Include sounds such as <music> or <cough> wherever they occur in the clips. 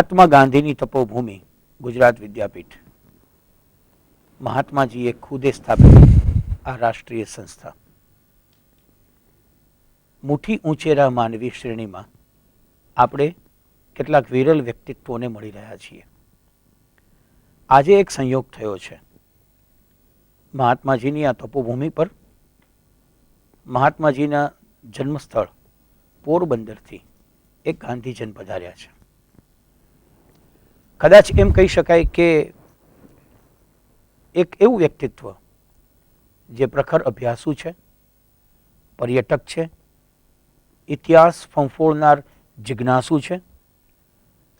મહાત્મા ગાંધીની તપોભૂમિ, ગુજરાત વિદ્યાપીઠ. મહાત્માજીએ ખુદે સ્થાપિત આ રાષ્ટ્રીય સંસ્થા. મુઠ્ઠી ઊંચેરા માનવી શ્રેણીમાં આપણે કેટલાક વિરલ વ્યક્તિત્વોને મળી રહ્યા છીએ. આજે એક સંયોગ થયો છે. મહાત્માજીની આ તપોભૂમિ પર મહાત્માજીના જન્મસ્થળ પોરબંદરથી એક ગાંધીજન પધાર્યા છે. કદાચ એમ કહી શકાય કે એક એવું વ્યક્તિત્વ જે પ્રખર અભ્યાસુ છે, પર્યટક છે, ઇતિહાસ ફંફોળનાર જિજ્ઞાસુ છે,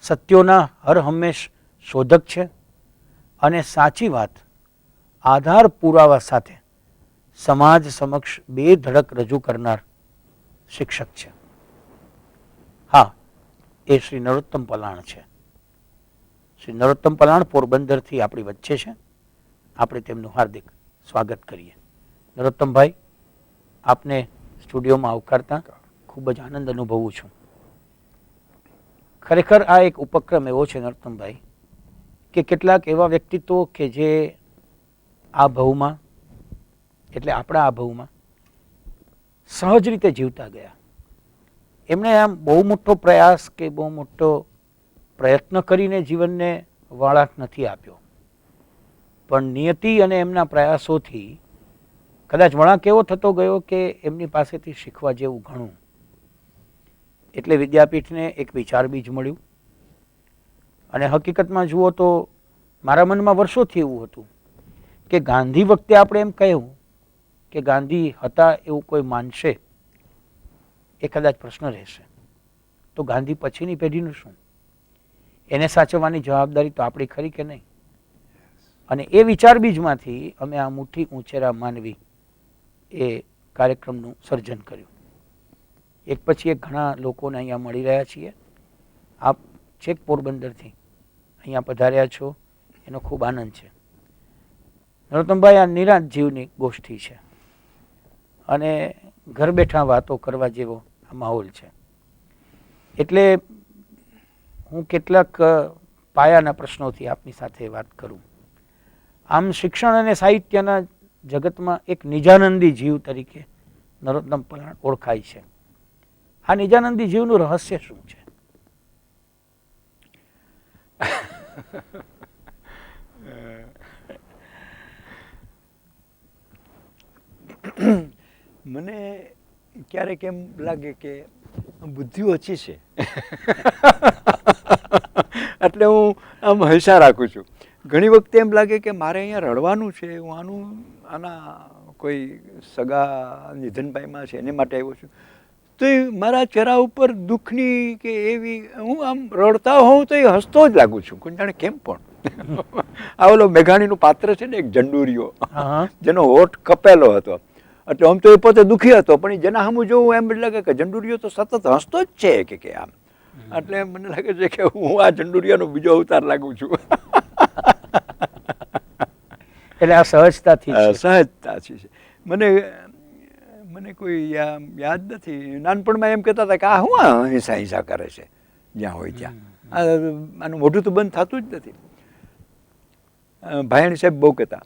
સત્યોના હર હંમેશ શોધક છે અને સાચી વાત, આધાર પુરાવા સાથે સમાજ સમક્ષ બે ધડક રજૂ કરનાર શિક્ષક છે. હા, એ શ્રી નરોત્તમ પલાણ છે. શ્રી નરોત્તમ પલાણ પોરબંદરથી આપણી વચ્ચે છે. આપણે તેમનું હાર્દિક સ્વાગત કરીએ. નરોત્તમભાઈ આપને સ્ટુડિયોમાં આવકારતા ખૂબ જ આનંદ અનુભવું છું. ખરેખર આ એક ઉપક્રમ એવો છે નરોત્તમભાઈ કે કેટલાક એવા વ્યક્તિત્વો કે જે આ ભવમાં, એટલે આપણા આ ભવમાં સહજ રીતે જીવતા ગયા. એમણે આમ બહુ મોટો પ્રયાસ કે બહુ મોટો પ્રયત્ન કરીને જીવનને વાળાક નથી આપ્યો. પણ નિયતિ અને એમના પ્રયાસોથી કદાચ વળાંક એવો થતો ગયો કે એમની પાસેથી શીખવા જેવું ઘણું. એટલે વિદ્યાપીઠને એક વિચાર બીજ મળ્યું. અને હકીકતમાં જુઓ તો મારા મનમાં વર્ષોથી એવું હતું કે ગાંધી વખતે આપણે એમ કહ્યું કે ગાંધી હતા એવું કોઈ માનશે એ કદાચ પ્રશ્ન રહેશે. તો ગાંધી પછીની પેઢીનું શું? એને સાચવવાની જવાબદારી તો આપણી ખરી કે નહીં? અને એ વિચાર બીજમાંથી અમે આ મુઠ્ઠી ઉંચેરા માનવી એ કાર્યક્રમનું સર્જન કર્યું. એક પછી એક ઘણા લોકોને અહીંયા મળી રહ્યા છીએ. આપ છેક પોરબંદરથી અહીંયા પધાર્યા છો. એનો ખૂબ આનંદ છે. નરોત્તમભાઈ, આ નિરાંત જીવની ગોષ્ઠી છે. અને ઘર બેઠા વાતો કરવા જેવો આ માહોલ છે. એટલે હું કેટલાક પાયાના પ્રશ્નોથી આપની સાથે વાત કરું. આમ શિક્ષણ અને સાહિત્યના જગતમાં એક નિજાનંદી જીવ તરીકે નરોત્તમ પલાણ ઓળખાય છે. આ નિજાનંદી જીવનું રહસ્ય શું છે? મને ક્યારેક એમ લાગે કે બુદ્ધિ ઓછી છે. <laughs> એટલે હું આમ હૈસા રાખું છું. ઘણી વખતે એમ લાગે કે મારે અહીંયા રડવાનું છે હું આનું આના કોઈ સગા નિધનભાઈમાં છે એને માટે આવ્યો છું. તો મારા ચહેરા ઉપર દુઃખની કે એવી હું આમ રડતા હોઉં તો એ હસતો જ લાગુ છું. કોઈ જાણે કેમ પણ. <laughs> આ ઓલો મેઘાણીનું પાત્ર છે ને એક જંડુરિયો જેનો હોઠ કપેલો હતો. એટલે આમ તો એ પોતે દુઃખી હતો પણ એ જેના સામું જોવું એમ લાગે કે જંડુરિયો તો સતત હસતો જ છે કે કે આમ. એટલે મને લાગે છે કે હું આ જંડુરિયાનો બીજો અવતાર લાગુ છું. <laughs> એટલે આ સહજતાથી સહજતાથી છે. મને મને કોઈ યાદ નથી. નાનપણમાં એમ કહેતા હતા કે આ હું આ હિંસા હિંસા કરે છે? જ્યાં હોય ત્યાં. આનું મોઢું તો બંધ થતું જ નથી. ભાયણ સાહેબ બહુ કહેતા.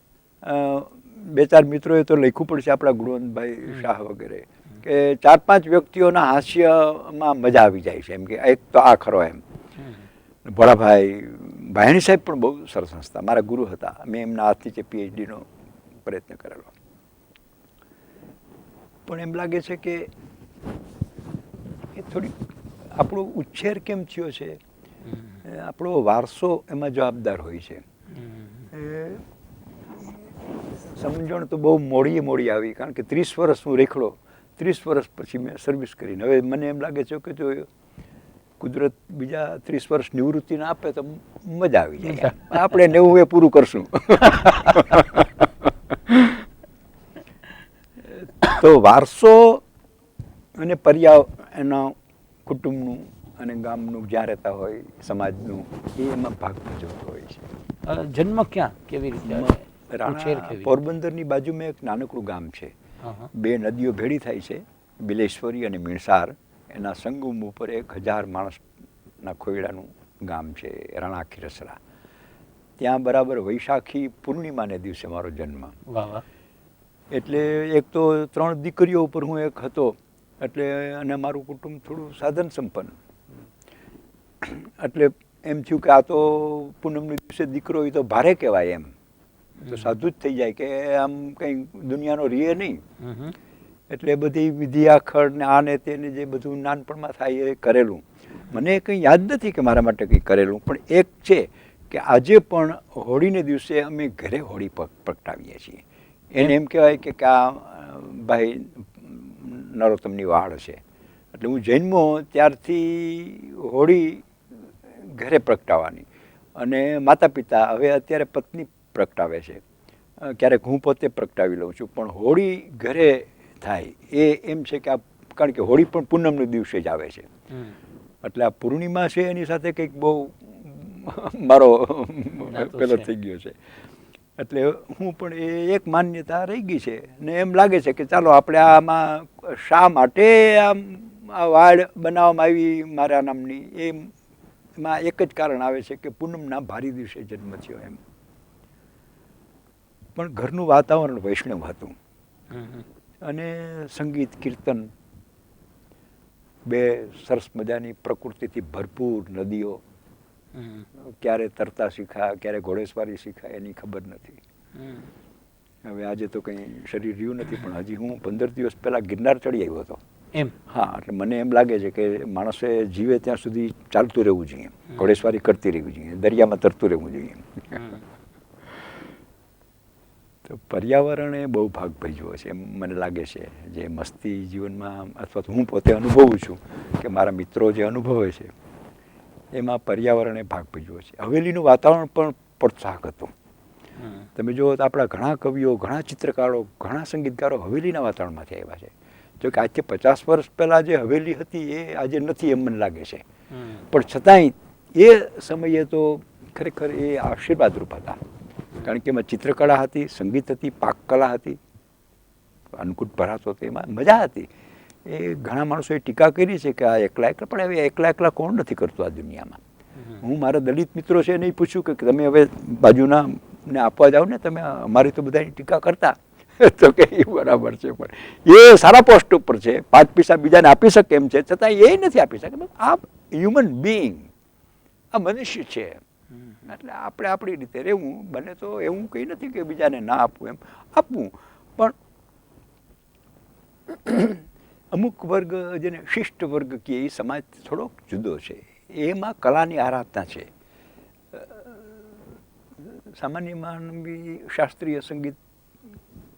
બે ચાર મિત્રોએ તો લખ્યું પડશે આપણા ગુણવંતભાઈ શાહ વગેરે કે ચાર પાંચ વ્યક્તિઓના હાસ્યમાં મજા આવી જાય છે એમ કે એક તો આ ખરો એમ. ભોળાભાઈ ભાયણી સાહેબ પણ બહુ સરસ હસતા મારા ગુરુ હતા મેં એમના હાથથી જે પીએચડીનો પ્રયત્ન કરેલો. પણ એમ લાગે છે કે એ થોડી આપણો ઉછેર કેમ થયો છે? આપણો વારસો એમાં જવાબદાર હોય છે. એ સમજણ તો બહુ મોડી મોડી આવી કારણ કે ત્રીસ વર્ષ હું રેખડો ત્રીસ વર્ષ પછી મેં સર્વિસ કરીને હવે મને એમ લાગે છે કે જો કુદરત બીજા ત્રીસ વર્ષ નિવૃત્તિ ના આપે તો મજા આવી જાય. આપણે નેવું એ પૂરું કરશું. તો વારસો અને પર્યાવ એના કુટુંબનું અને ગામનું જ્યાં રહેતા હોય સમાજનું એ એમાં ભાગ ભજવતો હોય છે. જન્મ ક્યાં? કેવી રીતે? પોરબંદરની બાજુમાં એક નાનકડું ગામ છે. બે નદીઓ ભેળી થાય છે બિલેશ્વરી અને મીણસાર. એના સંગમ ઉપર એક હજાર માણસના ખોયડાનું ગામ છે રાણા ખીરસરા ત્યાં બરાબર વૈશાખી પૂર્ણિમાને દિવસે મારો જન્મ. એટલે એક તો ત્રણ દીકરીઓ ઉપર હું એક હતો એટલે અને મારું કુટુંબ થોડું સાધન સંપન્ન. એટલે એમ થયું કે આ તો પૂનમની દિવસે દીકરો હોય તો ભારે કહેવાય એમ. તો સાધુ જ થઈ જાય કે આમ કંઈ દુનિયાનો રીએ નહીં. એટલે બધી વિધિયાખર ને આ ને તેને જે બધું નાનપણમાં થાય એ કરેલું. મને કંઈ યાદ નથી કે મારા માટે કંઈ કરેલું પણ એક છે કે આજે પણ હોળીને દિવસે અમે ઘરે હોળી પ્રગટાવીએ છીએ. એને એમ કહેવાય કે આ ભાઈ નરોત્તમની વાડ છે એટલે હું જન્મો ત્યારથી હોળી ઘરે પ્રગટાવવાની. અને માતા પિતા હવે અત્યારે પત્ની પ્રગટાવે છે. ક્યારેક હું પોતે પ્રગટાવી લઉં છું પણ હોળી ઘરે થાય એ એમ છે કે આ કારણ કે હોળી પણ પૂનમના દિવસે જ આવે છે. એટલે આ પૂર્ણિમા છે એની સાથે કંઈક બહુ મારો પેલો થઈ ગયો છે. એટલે હું પણ એ એક માન્યતા રહી ગઈ છે ને એમ લાગે છે કે ચાલો આપણે આમાં શા માટે આમ આ વાડ બનાવવામાં આવી મારા નામની? એમાં એક જ કારણ આવે છે કે પૂનમના ભારી દિવસે જન્મ થયો એમ. પણ ઘરનું વાતાવરણ વૈષ્ણવ હતું. અને સંગીત કીર્તન બે સરસ મજાની પ્રકૃતિથી ભરપૂર નદીઓ ક્યારે તરતા શીખ્યા ક્યારે ઘોડેસવારી શીખાય એની ખબર નથી. હવે આજે તો કંઈ શરીર રહ્યું નથી પણ હજી હું પંદર દિવસ પહેલાં ગિરનાર ચડી આવ્યો હતો. એમ? હા એટલે મને એમ લાગે છે કે માણસે જીવે ત્યાં સુધી ચાલતું રહેવું જોઈએ. ઘોડેસવારી કરતી રહેવી જોઈએ. દરિયામાં તરતું રહેવું જોઈએ. તો પર્યાવરણે બહુ ભાગ ભજવ્યો છે. એમ મને લાગે છે જે મસ્તી જીવનમાં અથવા તો હું પોતે અનુભવું છું કે મારા મિત્રો જે અનુભવે છે એમાં પર્યાવરણે ભાગ ભજવ્યો છે. હવેલીનું વાતાવરણ પણ પ્રોત્સાહક હતું. તમે જુઓ તો આપણા ઘણા કવિઓ ઘણા ચિત્રકારો ઘણા સંગીતકારો હવેલીના વાતાવરણમાંથી આવ્યા છે. જો કે આજથી પચાસ વર્ષ પહેલાં જે હવેલી હતી એ આજે નથી એમ મને લાગે છે. પણ છતાંય એ સમયે તો ખરેખર એ આશીર્વાદરૂપ હતા. કારણ કે એમાં ચિત્રકળા હતી સંગીત હતી પાકકલા હતી. અન્નકૂટ ભરાતો હતો એમાં મજા હતી. એ ઘણા માણસોએ ટીકા કરી છે કે આ એકલા એકલા પણ હવે એકલા એકલા કોણ નથી કરતું આ દુનિયામાં? હું મારા દલિત મિત્રો છે એને પૂછ્યું કે તમે હવે બાજુના ને આપવા જાઓ ને તમે અમારી તો બધાની ટીકા કરતા. <laughs> તો કે એ બરાબર છે પણ એ સારા પોસ્ટ ઉપર છે. પાંચ પૈસા બીજાને આપી શકે એમ છે. છતાં એ નથી આપી શકે. આ હ્યુમન બિઈંગ આ મનુષ્ય છે. એટલે આપણે આપણી રીતે રહેવું. બને તો એવું કંઈ નથી કે બીજાને ના આપવું એમ. આપવું પણ અમુક વર્ગ જેને શિષ્ટ વર્ગ કહે એ સમાજ થોડોક જુદો છે. એમાં કલાની આરાધના છે. સામાન્ય માનવી શાસ્ત્રીય સંગીત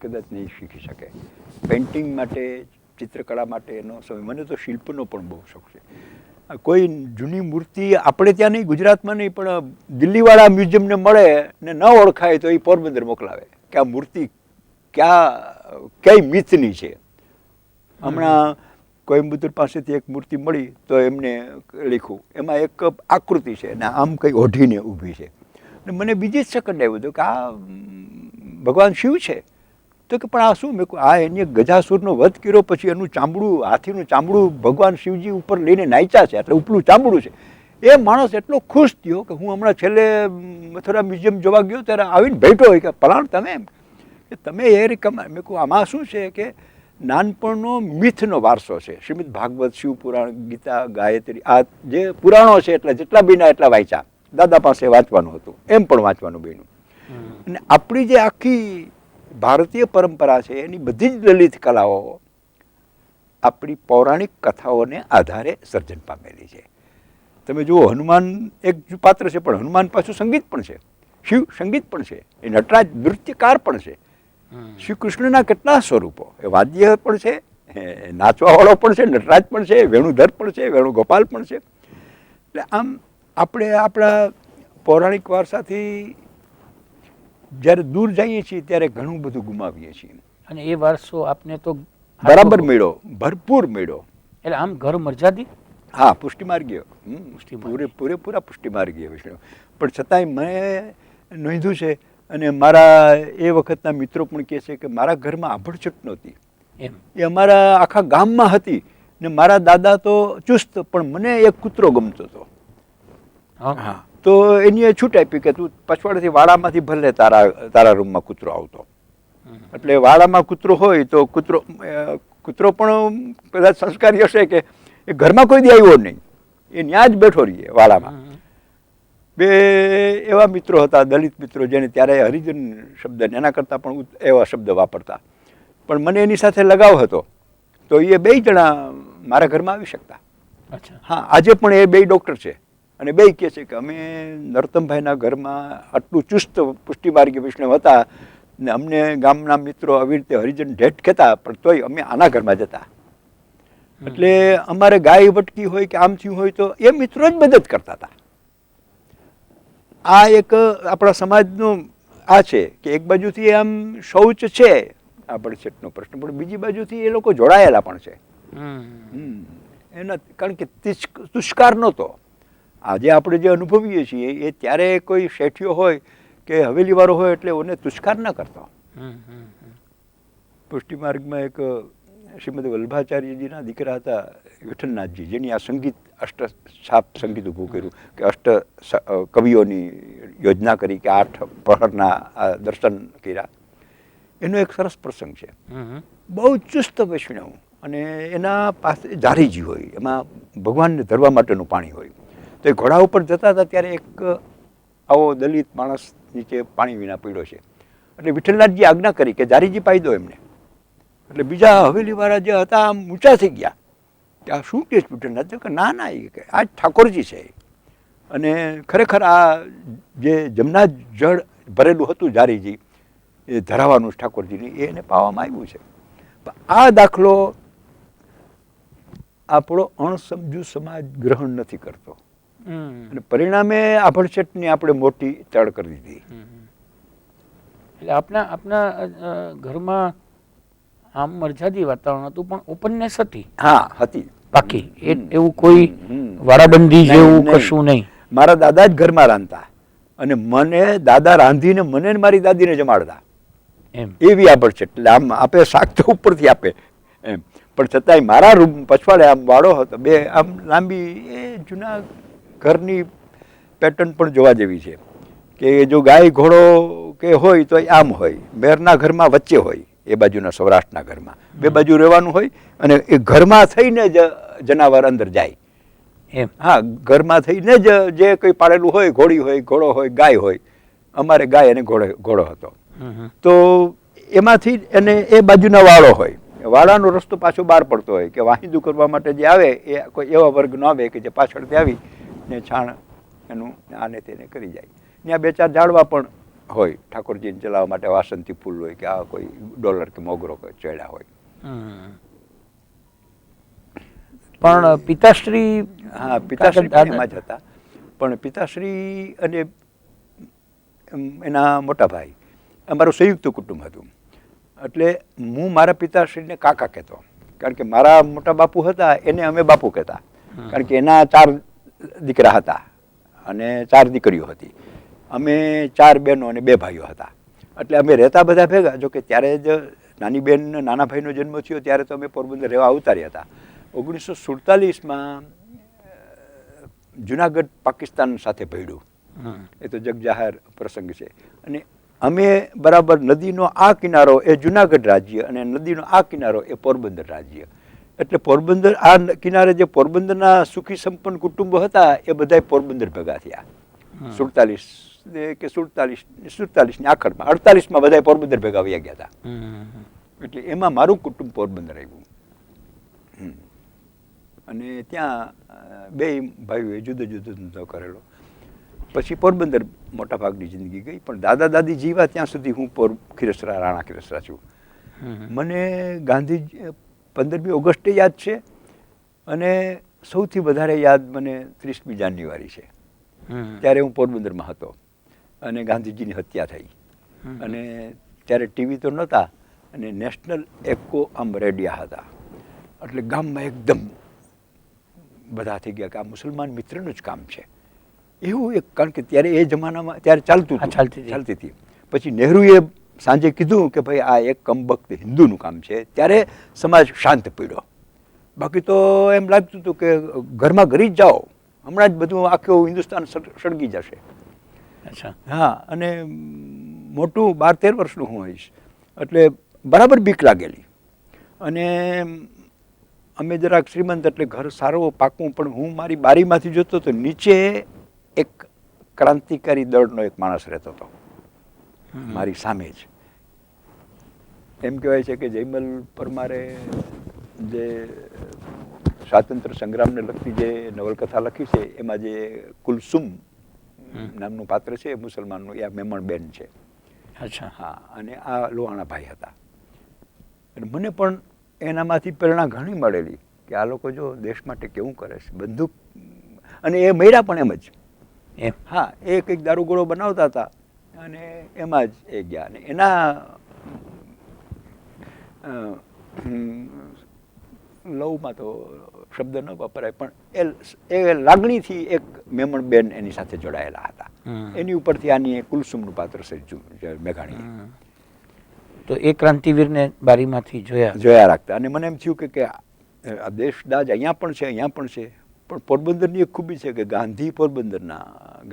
કદાચ નહીં શીખી શકે. પેઇન્ટિંગ માટે, ચિત્રકળા માટે એનો સમય. મને તો શિલ્પનો પણ બહુ શોખ છે. કોઈ જૂની મૂર્તિ આપણે ત્યાં નહીં, ગુજરાતમાં નહીં, પણ દિલ્હીવાળા મ્યુઝિયમને મળે ને ન ઓળખાય તો એ પોરબંદર મોકલાવે કે આ મૂર્તિ ક્યાં કઈ મિથની છે. હમણાં કોઈમ્બતુર પાસેથી એક મૂર્તિ મળી તો એમને લખ્યું. એમાં એક આકૃતિ છે ને આમ કંઈ ઓઢીને ઊભી છે. ને મને બીજી જ સેકન્ડ આવ્યું હતું કે આ ભગવાન શિવ છે. તો કે પણ આ શું? મેં આ એને ગજાસુરનો વધ કર્યો પછી એનું ચામડું હાથીનું ચામડું ભગવાન શિવજી ઉપર લઈને નાચ્યા છે. એટલે ઉપલું ચામડું છે. એ માણસ એટલો ખુશ થયો કે હું હમણાં છેલ્લે મથુરા મ્યુઝિયમ જોવા ગયો ત્યારે આવીને બેઠો હોય કે પલાણ તમે એમ? કે તમે એ રીકમા મેં કહું આમાં શું છે કે નાનપણનો મિથનો વારસો છે. શ્રીમદ ભાગવત શિવ પુરાણ ગીતા ગાયત્રી આ જે પુરાણો છે એટલે જેટલા બીના એટલા વાંચ્યા. દાદા પાસે વાંચવાનું હતું. એમ પણ વાંચવાનું બન્યું અને આપણી જે આખી ભારતીય પરંપરા છે એની બધી જ લલિત કલાઓ આપણી પૌરાણિક કથાઓને આધારે સર્જન પામેલી છે. તમે જુઓ હનુમાન એક પાત્ર છે પણ હનુમાન પાછું સંગીત પણ છે. શિવ સંગીત પણ છે. એ નટરાજ નૃત્યકાર પણ છે. શ્રી કૃષ્ણના કેટલા સ્વરૂપો? એ વાદ્ય પણ છે એ નાચવાવાળો પણ છે નટરાજ પણ છે વેણુધર પણ છે વેણુગોપાલ પણ છે. એટલે આમ આપણે આપણા પૌરાણિક વારસાથી જ્યારે દૂર જઈએ છીએ ત્યારે ઘણું બધું ગુમાવીએ છીએ. અને એ વારસો આપને તો બરાબર મેળો ભરપૂર મેળો. એટલે આમ ઘર મર્યાદિત હા પુષ્ટિમાર્ગીય. પૂરે પૂરેપૂરા પુષ્ટિમાર્ગીય વૈષ્ણવ પણ છતાંય મેં નોંધ્યું છે અને મારા એ વખતના મિત્રો પણ કહે છે કે મારા ઘરમાં આભડછટ નહોતી. એમ. એ અમારા આખા ગામમાં હતી ને મારા દાદા તો ચુસ્ત પણ મને એક કૂતરો ગમતો હતો. હા? હા. તો એની એ છૂટ આપી કે તું પછવાડેથી વાડામાંથી ભલે તારા તારા રૂમમાં કૂતરો આવતો. એટલે વાડામાં કૂતરો હોય તો કૂતરો કૂતરો પણ કદાચ સંસ્કારી હશે કે એ ઘરમાં કોઈ દી આવ્યો નહીં. એ ત્યાં જ બેઠો રહીએ વાડામાં. બે એવા મિત્રો હતા દલિત મિત્રો જેને ત્યારે હરિજન શબ્દ એના કરતાં પણ એવા શબ્દ વાપરતા. પણ મને એની સાથે લગાવ હતો. તો એ બે જણા મારા ઘરમાં આવી શકતા. અચ્છા. હા આજે પણ એ બે ડૉક્ટર છે. અને બે કહે છે કે અમે નરતમભાઈના ઘરમાં આટલું ચુસ્ત પુષ્ટિમાર્ગી વૈષ્ણવ હતા ને અમને ગામના મિત્રો આવી રીતે હરિજન ઢેટ કહેતા પણ તોય અમે આના ઘરમાં જતા એટલે અમારે ગાય વટકી હોય કે આમ થયું હોય તો એ મિત્રો જ મદદ કરતા હતા. આ એક આપણા સમાજનું આ છે કે એક બાજુથી આમ શૌચ છે આ બળછટનો પ્રશ્ન પણ બીજી બાજુથી એ લોકો જોડાયેલા પણ છે. એના કારણ કે તિષ્ક- તુષ્કાર નહોતો. આજે આપણે જે અનુભવીએ છીએ એ ત્યારે કોઈ શેઠિયો હોય કે હવેલીવાળો હોય એટલે ઓને તુષ્કાર ન કરતો હમ. હમ. હમ. પુષ્ટિ માર્ગમાં એક શ્રીમદ વલ્ભાચાર્યજીના દીકરા હતા વિઠ્ઠલનાથજી જેની આ સંગીત અષ્ટ છાપ સંગીત ઊભું કર્યું કે અષ્ટ કવિઓની યોજના કરી કે આઠ પ્રહરના આ દર્શન કર્યા એનો એક સરસ પ્રસંગ છે. બહુ ચુસ્ત વૈષ્ણવ અને એના પાસે જારીજી હોય એમાં ભગવાનને ધરવા માટેનું પાણી હોય તો એ ઘોડા ઉપર જતા હતા ત્યારે એક આવો દલિત માણસ નીચે પાણી વિના પીડ્યો છે. એટલે વિઠ્ઠલનાથજી આજ્ઞા કરી કે જારીજી પાઈ દો એમને. એટલે બીજા હવેલીવાળા જે હતા, આમ ઊંચા થઈ ગયા. કે આ શું કે વિઠ્ઠલનાથ? કે ના ના, એ કે આ ઠાકોરજી છે અને ખરેખર આ જે જમના જળ ભરેલું હતું જારીજી, એ ધરાવાનું ઠાકોરજીની એને પાવામાં આવ્યું છે. આ દાખલો આપણો અણસમજુ સમાજ ગ્રહણ નથી કરતો. અને પરિણામે આભડછટની આપણે મોટી તડ કરી દીધી. એટલે આપના આપના ઘરમાં આમ મરજાદી વાતાવરણ હતું પણ ઓપનનેસ હતી. હા હતી. બાકી એવું કોઈ હમ. વાડાબંધી જેવું કશું નહીં. મારા દાદા જ ઘરમાં રાંધતા. અને મને દાદા રાંધીને મને મારી દાદીને જમાડતા. એમ. એવી આભડછટ એટલે આમ આપે શાક તો ઉપરથી આપે. એમ. પણ છતાંય મારા રૂમ પછવાડે આમ વાળો હતો. બે આમ લાંબી એ જૂના ઘરની પેટર્ન પણ જોવા જેવી છે કે જો ગાય ઘોડો કે હોય તો આમ હોય. મેરના ઘરમાં વચ્ચે હોય એ બાજુના સૌરાષ્ટ્રના ઘરમાં. બે બાજુ રહેવાનું હોય અને એ ઘરમાં થઈને જ જનાવર અંદર જાય. એમ. હા ઘરમાં થઈને જ જે કંઈ પાડેલું હોય ઘોડી હોય ઘોડો હોય ગાય હોય અમારે ગાય અને ઘોડો ઘોડો હતો. તો એમાંથી એને એ બાજુના વાળો હોય. વાળાનો રસ્તો પાછો બહાર પડતો હોય કે વાહિંદુ કરવા માટે જે આવે એ કોઈ એવા વર્ગ ન આવે કે જે પાછળથી આવી ને છાણ એનું આને તેને કરી જાય. ત્યાં બે ચાર ઝાડવા પણ હોય ઠાકોરજીને ચલાવવા માટે વાસંતી ફૂલ હોય કે આ કોઈ ડોલર કે મોગરો ચડ્યા હોય. પણ પિતાશ્રી હા પિતાશ્રી એમાં જ હતા. પણ પિતાશ્રી અને એના મોટા ભાઈ અમારું સંયુક્ત કુટુંબ હતું. એટલે હું મારા પિતાશ્રીને કાકા કહેતો. કારણ કે મારા મોટા બાપુ હતા એને અમે બાપુ કહેતા. કારણ કે એના ચાર દીકરા હતા અને ચાર દીકરીઓ હતી. અમે ચાર બહેનો અને બે ભાઈઓ હતા. એટલે અમે રહેતા બધા ભેગા જો કે ત્યારે જ નાની બેન નાના ભાઈનો જન્મ થયો ત્યારે તો અમે પોરબંદર રહેવા અવતાર્યા હતા. ઓગણીસો સુડતાલીસમાં જુનાગઢ પાકિસ્તાન સાથે ભળ્યું એ તો જગજાહેર પ્રસંગ છે. અને અમે બરાબર નદીનો આ કિનારો એ જુનાગઢ રાજ્ય અને નદીનો આ કિનારો એ પોરબંદર રાજ્ય. એટલે પોરબંદર આ કિનારે જે પોરબંદરના સુખી સંપન્ન કુટુંબો હતા એ બધાય પોરબંદર ભેગા થયા. સુડતાલીસ કે સુડતાલીસ સુડતાલીસની આખરમાં અડતાલીસમાં બધા પોરબંદર ભેગા વયા ગયા હતા. એટલે એમાં મારું કુટુંબ પોરબંદર આવ્યું. અને ત્યાં બે ભાઈઓએ જુદો જુદો ધંધો કરેલો. પછી પોરબંદર મોટા ભાગની જિંદગી ગઈ પણ દાદા દાદી જીવા ત્યાં સુધી હું પોર ખીરસરા રાણા ખીરસરા છું. મને ગાંધી પંદરમી ઓગસ્ટે યાદ છે અને સૌથી વધારે યાદ મને ત્રીસમી જાન્યુઆરી છે. ત્યારે હું પોરબંદરમાં હતો અને ગાંધીજીની હત્યા થઈ. અને ત્યારે ટીવી તો નહોતા અને નેશનલ એકો આમ રેડિયા હતા. એટલે ગામમાં એકદમ બધા થઈ ગયા કે આ મુસલમાન મિત્રનું જ કામ છે. એવું એક કારણ કે ત્યારે એ જમાનામાં ત્યારે ચાલતું ચાલતી ચાલતી હતી. પછી નહેરુએ સાંજે કીધું કે ભાઈ આ એક કમબખ્ત હિન્દુનું કામ છે ત્યારે સમાજ શાંત પડ્યો. બાકી તો એમ લાગતું હતું કે ઘરમાં ઘરી જ જાઓ હમણાં જ બધું આખું હિન્દુસ્તાન સળગી જશે. અચ્છા. હા અને મોટું બાર તેર વર્ષનું હું હોઈશ એટલે બરાબર બીક લાગેલી. અને અમે જરાક શ્રીમંત એટલે ઘર સારું પાકું પણ હું મારી બારીમાંથી જોતો તો નીચે એક ક્રાંતિકારી દળનો એક માણસ રહેતો હતો. મારી સામે જ. એમ કહેવાય છે કે જયમલ પરમારે જે સ્વાતંત્ર્ય સંગ્રામને લગતી જે નવલકથા લખી છે એમાં જે કુલસુમ નામનું પાત્ર છે એ મુસલમાનનું એ આ મેમણ બેન છે. અચ્છા. હા અને આ લોહાણા ભાઈ હતા. અને મને પણ એનામાંથી પ્રેરણા ઘણી મળેલી કે આ લોકો જો દેશ માટે કેવું કરે છે બંદૂક અને એ મર્યા પણ એમ જ. એમ. હા એ કંઈક દારૂગોળો બનાવતા હતા. અને એમાં જ એ ગયા અને એના લવમાં તો શબ્દ ન વપરાય પણ એ એ લાગણીથી એક મેમણ બેન એની સાથે જોડાયેલા હતા. એની ઉપરથી આની કુલસુમનું પાત્ર સર્જ્યું મેઘાણીએ. હમ. તો એ ક્રાંતિવીરને બારીમાંથી જોયા? જોયા રાખતા. અને મને એમ થયું કે કે આ દેશદાજ દેશ દાજ અહીંયા પણ છે અહીંયા પણ છે. પણ પોરબંદરની એક ખૂબી છે કે ગાંધી પોરબંદરના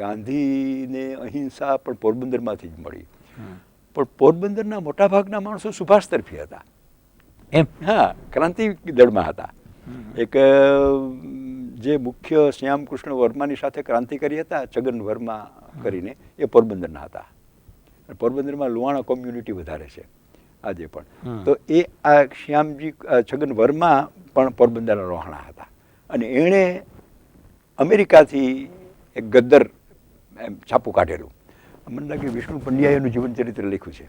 ગાંધીને અહિંસા પણ પોરબંદરમાંથી જ મળી. પણ પોરબંદરના મોટાભાગના માણસો સુભાષ તરફી હતા. એમ? હા ક્રાંતિ દળમાં હતા. એક જે મુખ્ય શ્યામકૃષ્ણ વર્માની સાથે ક્રાંતિકારી હતા છગન વર્મા કરીને એ પોરબંદરના હતા. પોરબંદરમાં લુવાણા કોમ્યુનિટી વધારે છે આજે પણ. તો એ આ શ્યામજી છગન વર્મા પણ પોરબંદરના રોહાણા હતા. અને એણે અમેરિકાથી એક ગદ્દર એમ છાપું કાઢેલું. મને લાગે વિષ્ણુ પંડ્યાએ એનું જીવન ચરિત્ર લખ્યું છે.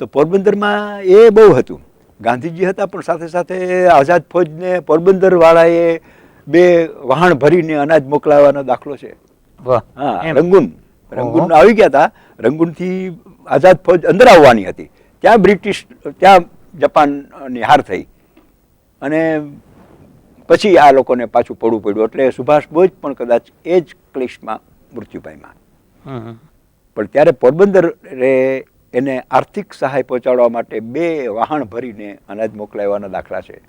તો પોરબંદરમાં એ બહુ હતું. ગાંધીજી હતા પણ સાથે સાથે આઝાદ ફૌજને પોરબંદર વાળાએ બે વહાણ ભરીને અનાજ મોકલાવવાનો દાખલો છે. હા રંગૂન. રંગૂન આવી ગયા હતા. રંગૂનથી આઝાદ ફોજ અંદર આવવાની હતી. ત્યાં બ્રિટિશ ત્યાં જપાનની હાર થઈ. અને પછી આ લોકોને પાછું પડવું પડ્યું. એટલે સુભાષ બોઝ પણ કદાચ એ જ ક્લેશમાં મૃત્યુ પામ્યા. પણ ત્યારે પોરબંદર એને આર્થિક સહાય પહોંચાડવા માટે બે વાહન ભરીને અનાજ મોકલાવવાના દાખલા છે.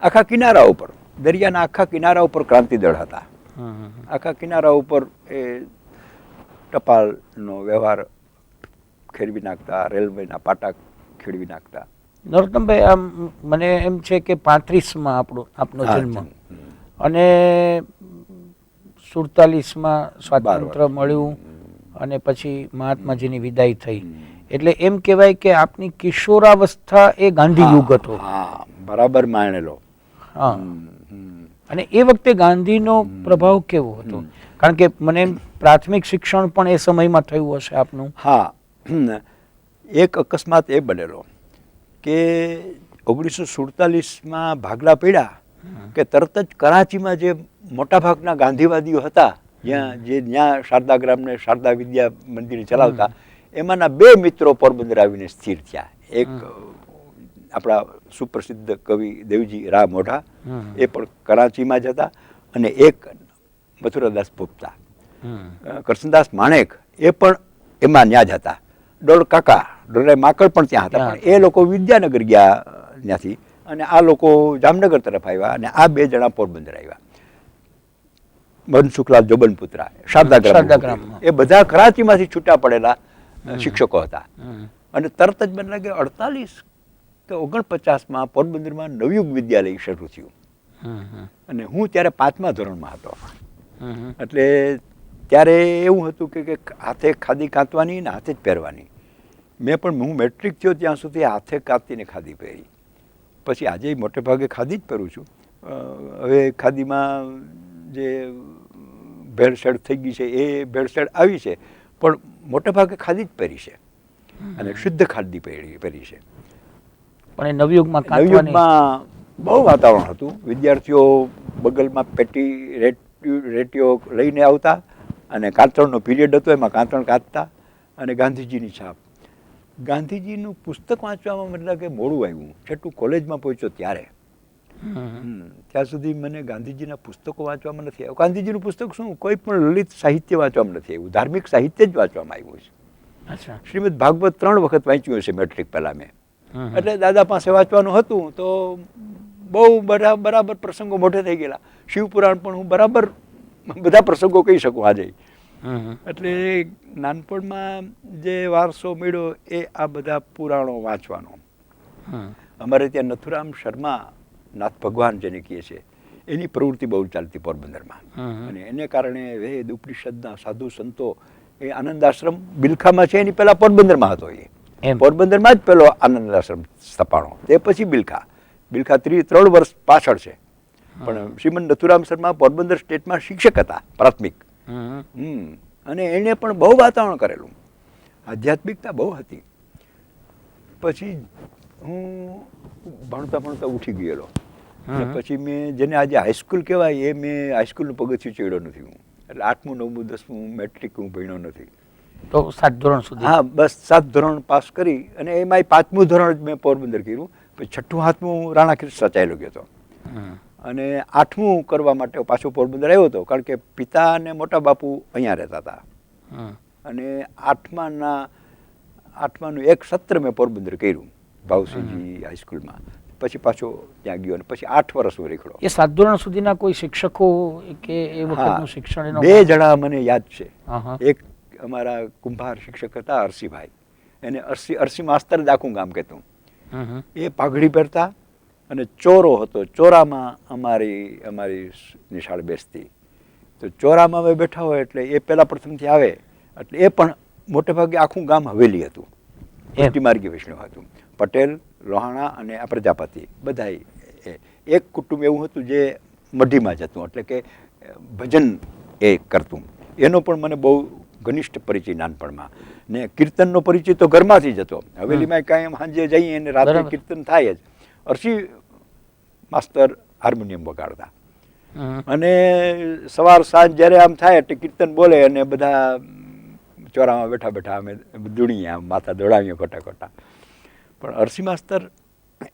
આખા કિનારા ઉપર દરિયાના આખા કિનારા ઉપર ક્રાંતિદળ હતા. હમ, હમ. આખા કિનારા ઉપર એ ટપાલનો વ્યવહાર ખેડવી નાખતા રેલવેના પાટા ખેડવી નાખતા. નરોત્તમભાઈ આમ મને એમ છે કે પાંત્રીસમાં આપણો આપનો જન્મ. અને સુડતાલીસમાં સ્વાતંત્ર્ય મળ્યું અને પછી મહાત્માજીની વિદાય થઈ. એટલે એમ કહેવાય કે આપની કિશોરાવસ્થા એ ગાંધી યુગ હતો. હા બરાબર માણેલો હા. અને એ વખતે ગાંધીનો પ્રભાવ કેવો હતો? કારણ કે મને પ્રાથમિક શિક્ષણ પણ એ સમયમાં થયું હશે આપનું. હા એક અકસ્માત એ બનેલો. કે ઓગણીસો સુડતાલીસમાં ભાગલા પડ્યા કે તરત જ કરાચીમાં જે મોટાભાગના ગાંધીવાદીઓ હતા જ્યાં જે ત્યાં શારદાગ્રામને શારદા વિદ્યા મંદિર ચલાવતા એમાંના બે મિત્રો પોરબંદર આવીને સ્થિર થયા. એક આપણા સુપ્રસિદ્ધ કવિ દેવજી રા મોઢા એ પણ કરાચીમાં જ હતા અને એક મથુરાદાસ પોપતા. કરશનદાસ માણેક એ પણ એમાં ત્યાં જ હતા. ડોલ કાકા ડોલરાય માકડ પણ ત્યાં હતા. પણ એ લોકો વિદ્યાનગર ગયા ત્યાંથી અને આ લોકો જામનગર તરફ આવ્યા અને આ બે જણા પોરબંદર આવ્યા. મનસુખલાલ જોબનપુત્રા શારદાગ્રામ એ બધા કરાચીમાંથી છૂટા પડેલા શિક્ષકો હતા. અને તરત જ મને લાગે અડતાલીસ કે ઓગણપચાસમાં પોરબંદરમાં નવયુગ વિદ્યાલય શરૂ થયું. અને હું ત્યારે પાંચમા ધોરણમાં હતો. એટલે ત્યારે એવું હતું કે કે હાથે ખાદી કાંતવાની ને હાથે જ પહેરવાની. મેં પણ હું મેટ્રિક થયો ત્યાં સુધી હાથે કાતીને ખાદી પહેરી. પછી આજે મોટે ભાગે ખાદી જ પહેરું છું. હવે ખાદીમાં જે ભેળસેળ થઈ ગઈ છે એ ભેળસેળ આવી છે પણ મોટે ભાગે ખાદી જ પહેરી છે. અને શુદ્ધ ખાદી પહેરી પહેરી છે. પણ એ નવયુગમાં નવયુગમાં બહુ વાતાવરણ હતું. વિદ્યાર્થીઓ બગલમાં પેટી રેટીઓ લઈને આવતા અને કાંતરણનો પીરિયડ હતો એમાં કાંતરણ કાતતા અને ગાંધીજીની છાપ. ગાંધીજીનું પુસ્તક વાંચવામાં મતલબ કે મોડું આવ્યું. છઠ્ઠું કોલેજમાં પહોંચ્યો ત્યારે. ત્યાં સુધી મને ગાંધીજીના પુસ્તકો વાંચવામાં નથી આવ્યું. ગાંધીજીનું પુસ્તક શું? કોઈ પણ લલિત સાહિત્ય વાંચવામાં નથી આવ્યું. ધાર્મિક સાહિત્ય જ વાંચવામાં આવ્યું છે. શ્રીમદ ભાગવત ત્રણ વખત વાંચ્યું હશે મેટ્રિક પહેલાં મેં. એટલે દાદા પાસે વાંચવાનું હતું તો બહુ બધા બરાબર પ્રસંગો મોટે થઈ ગયેલા. શિવપુરાણ પણ હું બરાબર બધા પ્રસંગો કહી શકું આજે. એટલે નાનપણમાં જે વારસો મળ્યો એ આ બધા પુરાણો વાંચવાનો. અમારે ત્યાં નથુરામ શર્મા નાથ ભગવાન જેને કહીએ છીએ એની પ્રવૃત્તિ બહુ ચાલતી પોરબંદરમાં. અને એને કારણે વેદ ઉપનિષદના સાધુ સંતો એ આનંદ આશ્રમ બિલખામાં છે એની પહેલાં પોરબંદરમાં હતો એ. પોરબંદરમાં જ પેલો આનંદ આશ્રમ સ્થપાણો. તે પછી બિલખા. બિલખા ત્રી ત્રણ વર્ષ પાછળ છે. પણ શ્રીમંત નથુરામ શર્મા પોરબંદર સ્ટેટમાં શિક્ષક હતા પ્રાથમિક. હમ. અને એણે પણ બહુ વાતાવરણ કરેલું. આધ્યાત્મિકતા બહુ હતી. પછી હું ભણતા ભણતા ઉઠી ગયેલો. પછી મેં જેને આજે હાઈસ્કૂલ કહેવાય એ મેં હાઈસ્કૂલનું પગથિયું ચડ્યો નથી હું. એટલે આઠમું નવમું દસમું મેટ્રિક હું ભણ્યો નથી. તો સાત ધોરણ સુધી? હા બસ સાત ધોરણ પાસ કરી અને એમાંય પાંચમું ધોરણ જ મેં પોરબંદર કર્યું. પછી છઠ્ઠું હાથમું રાણા કૃષ્ણ ચાલ્યો ગયો હતો. અને આઠમું કરવા માટે પાછો પોરબંદર આવ્યો હતો કારણ કે પિતા અને મોટા બાપુ અહીંયા રહેતા હતા. અને આઠમાના આઠમાનું એક સત્ર મેં પોરબંદર કર્યું ભાવસિંહજી હાઈસ્કૂલમાં પછી પાછો ત્યાં ગયો અને પછી આઠ વર્ષ હું રેખડો. એ સાત ધોરણ સુધીના કોઈ શિક્ષકો કે એ વખતનું શિક્ષણ બે જણા મને યાદ છે. એક અમારા કુંભાર શિક્ષક હતા અરસીભાઈ. એને અરસી અરસી માસ્તર જ આખું ગામ કહેતું. એ પાઘડી પહેરતા અને ચોરો હતો. ચોરામાં અમારી અમારી નિશાળ બેસતી. તો ચોરામાં અમે બેઠા હોય એટલે એ પહેલાં પ્રથમથી આવે. એટલે એ પણ મોટે ભાગે આખું ગામ હવેલી હતું. એમ. માર્ગી વૈષ્ણવ હતું. પટેલ લોહાણા અને આ પ્રજાપતિ બધાય એ. એક કુટુંબ એવું હતું જે મઢીમાં જતું એટલે કે ભજન એ કરતું. એનો પણ મને બહુ ઘનિષ્ઠ પરિચય નાનપણમાં. ને કીર્તનનો પરિચય તો ઘરમાંથી જ હતો. હવેલીમાં કાંઈ સાંજે જઈએ અને રાત્રે કીર્તન થાય જ. અરસી માસ્તર હાર્મોનિયમ વગાડતા. અને સવાર સાંજ જ્યારે આમ થાય એટલે કીર્તન બોલે અને બધા ચોરામાં બેઠા બેઠા અમે દુણીએ આમ માથા દોડાવીએ ખોટા ખોટા પણ અરસી માસ્તર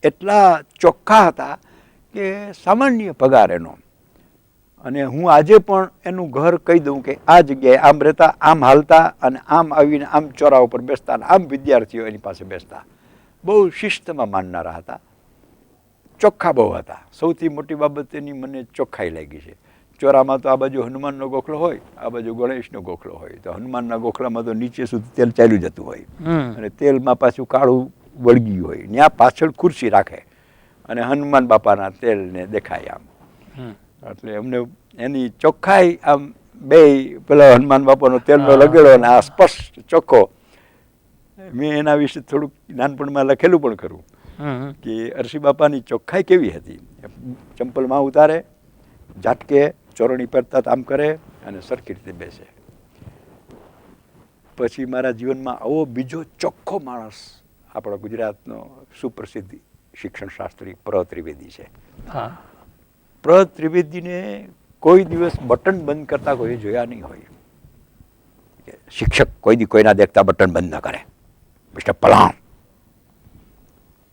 એટલા ચોખ્ખા હતા કે સામાન્ય પગાર એનો. અને હું આજે પણ એનું ઘર કહી દઉં કે આ જગ્યાએ આમ રહેતા આમ હાલતા અને આમ આવીને આમ ચોરા ઉપર બેસતા અને આમ વિદ્યાર્થીઓ એની પાસે બેસતા. બહુ શિસ્તમાં માનનારા હતા. ચોખ્ખા બહુ હતા. સૌથી મોટી બાબત એની મને ચોખ્ખાઈ લાગી છે. ચોરામાં તો આ બાજુ હનુમાનનો ગોખલો હોય આ બાજુ ગણેશનો ગોખલો હોય. તો હનુમાનના ગોખલામાં તો નીચે સુધી તેલ ચાલ્યું જતું હોય. અને તેલમાં પાછું કાળું વળગ્યું હોય. ત્યાં પાછળ ખુરશી રાખે. અને હનુમાન બાપાના તેલને દેખાય આમ. એટલે અમને એની ચોખ્ખાઈ આમ બે પેલા હનુમાન બાપાનો તેલનો લગેડો અને આ સ્પષ્ટ ચોખ્ખો. મેં એના વિશે થોડુંક નાનપણમાં લખેલું પણ ખરું. કે અરસી બાપાની ચોખ્ખાઈ કેવી હતી? ચંપલમાં ઉતારે ઝાટકે ચોરણી પહેરતા આમ કરે અને સરખી રીતે બેસે. પછી મારા જીવનમાં આવો બીજો ચોખ્ખો માણસ આપણા ગુજરાતનો સુપ્રસિદ્ધ શિક્ષણ શાસ્ત્રી પ્ર ત્રિવેદી છે. હા. પ્ર ત્રિવેદીને કોઈ દિવસ બટન બંધ કરતા કોઈ જોયા નહીં હોય. શિક્ષક કોઈ દી કોઈના દેખતા બટન બંધ ન કરે. મિસ્ટર પલાણ.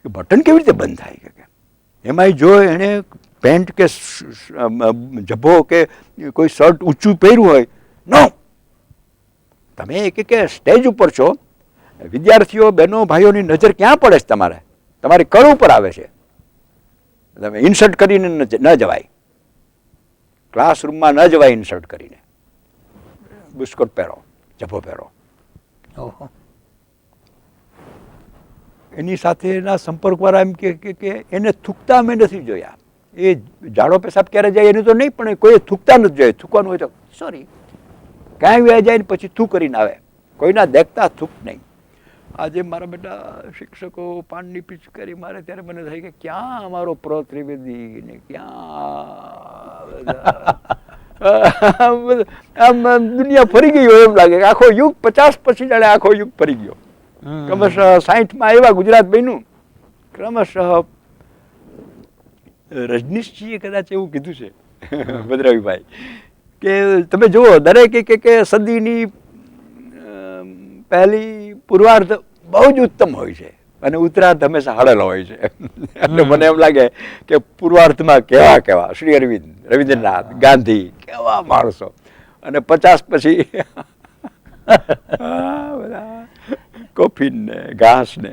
કે બટન કેવી રીતે બંધ થાય કે એમાંય જો એણે પેન્ટ કે જભ્ભો કે કોઈ શર્ટ ઊંચું પહેર્યું હોય, નો! તમે એક કે સ્ટેજ ઉપર છો, વિદ્યાર્થીઓ, બહેનો, ભાઈઓની નજર ક્યાં પડે છે તમારે? તમારી કળ ઉપર આવે છે. તમે ઇન્સર્ટ કરીને ન જવાય. ક્લાસરૂમમાં ન જવાય ઇન્સર્ટ કરીને. બુસ્કોટ પહેરો જભો પહેરો. ઓહો. એની સાથેના સંપર્કવાળા એમ કે કે- એને થૂકતા અમે નથી જોયા. એ ઝાડો પેશાબ ક્યારે જાય એનું તો નહીં પણ કોઈ થૂકતા નથી જોયા. થૂકવાનું હોય તો સોરી કાંઈ વ્યા જાય ને પછી થૂક કરીને આવે. કોઈના દેખતા થૂક નહીં. આજે મારા બેટા શિક્ષકો પાનની પિચકારી મારે ત્યારે મને થાય કે ક્યાં અમારો પ્ર ત્રિવેદી ને ક્યાં આમ દુનિયા ફરી ગઈ હોય એમ લાગે કે આખો યુગ પચાસ પછી જાણે આખો યુગ ફરી ગયો. ક્રમશઃ સાહીઠમાં આવ્યા ગુજરાત બન્યું. ક્રમશઃ રજનીશજીએ કદાચ એવું કીધું છે ભદ્રાવીભાઈ કે તમે જુઓ દરેક એક કે સદીની પહેલી પૂર્વાર્ધ બહુ જ ઉત્તમ હોય છે અને ઉત્તરાર્ધ હંમેશા હળેલો હોય છે. એટલે મને એમ લાગે કે પૂર્વાર્ધમાં કેવા કેવા શ્રી અરવિંદ રવિન્દ્રનાથ ગાંધી કેવા માણસો. અને પચાસ પછી <laughs> <laughs> બધા કોફીન ને ઘાસ ને